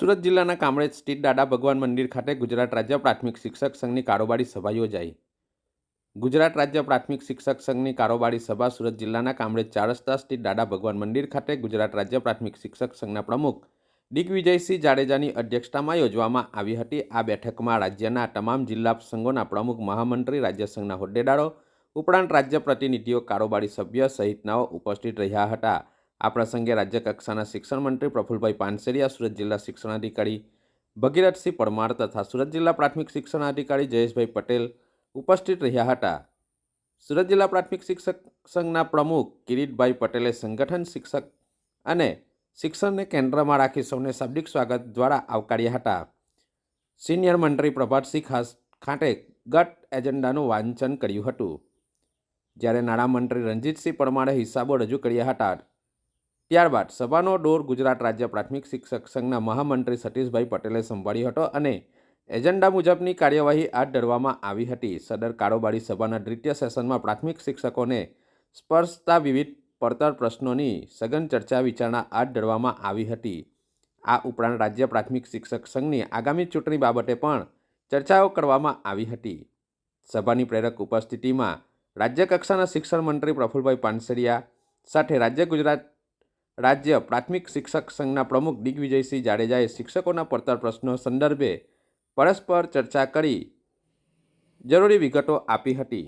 સુરત જિલ્લાના કામરેજ સ્થિત દાદા ભગવાન મંદિર ખાતે ગુજરાત રાજ્ય પ્રાથમિક શિક્ષક સંઘની કારોબારી સભા યોજાઈ. ગુજરાત રાજ્ય પ્રાથમિક શિક્ષક સંઘની કારોબારી સભા સુરત જિલ્લાના કામરેજ ચાર સ્થિત દાદા ભગવાન મંદિર ખાતે ગુજરાત રાજ્ય પ્રાથમિક શિક્ષક સંઘના પ્રમુખ દિગ્વિજયસિંહ જાડેજાની અધ્યક્ષતામાં યોજવામાં આવી હતી. આ બેઠકમાં રાજ્યના તમામ જિલ્લા સંઘોના પ્રમુખ, મહામંત્રી, રાજ્ય સંઘના હોદ્દેદારો, ઉપરાંત રાજ્ય પ્રતિનિધિઓ, કારોબારી સભ્ય સહિતનાઓ ઉપસ્થિત રહ્યા હતા. આ પ્રસંગે રાજ્ય કક્ષાના શિક્ષણ મંત્રી પ્રફુલભાઈ પાનસેરિયા, સુરત જિલ્લા શિક્ષણાધિકારી ભગીરથસિંહ પરમાર તથા સુરત જિલ્લા પ્રાથમિક શિક્ષણાધિકારી જયેશભાઈ પટેલ ઉપસ્થિત રહ્યા હતા. સુરત જિલ્લા પ્રાથમિક શિક્ષક સંઘના પ્રમુખ કિરીટભાઈ પટેલે સંગઠન શિક્ષક અને શિક્ષણને કેન્દ્રમાં રાખી સૌને શાબ્દિક સ્વાગત દ્વારા આવકાર્યા હતા. સિનિયર મંત્રી પ્રભાતસિંહ ખાસ ખાંટે ગટ એજન્ડાનું વાંચન કર્યું હતું. જ્યારે નાણામંત્રી રણજીતસિંહ પરમારે હિસાબો રજૂ કર્યા હતા ત્યારબાદ સભાનો દોર ગુજરાત રાજ્ય પ્રાથમિક શિક્ષક સંઘના મહામંત્રી સતીશભાઈ પટેલે સંભાળ્યો હતો અને એજન્ડા મુજબની કાર્યવાહી હાથ ધરવામાં આવી હતી. સદર કારોબારી સભાના દ્વિતીય સેશનમાં પ્રાથમિક શિક્ષકોને સ્પર્શતા વિવિધ પડતર પ્રશ્નોની સઘન ચર્ચા વિચારણા હાથ ધરવામાં આવી હતી. આ ઉપરાંત રાજ્ય પ્રાથમિક શિક્ષક સંઘની આગામી ચૂંટણી બાબતે પણ ચર્ચાઓ કરવામાં આવી હતી. સભાની પ્રેરક ઉપસ્થિતિમાં રાજ્ય કક્ષાના શિક્ષણ મંત્રી પ્રફુલભાઈ પાનસરિયા સાથે રાજ્ય ગુજરાત રાજ્ય પ્રાથમિક શિક્ષક સંઘના પ્રમુખ દિગ્વિજયસિંહ જાડેજાએ શિક્ષકોના પડતર પ્રશ્નો સંદર્ભે પરસ્પર ચર્ચા કરી જરૂરી વિગતો આપી હતી.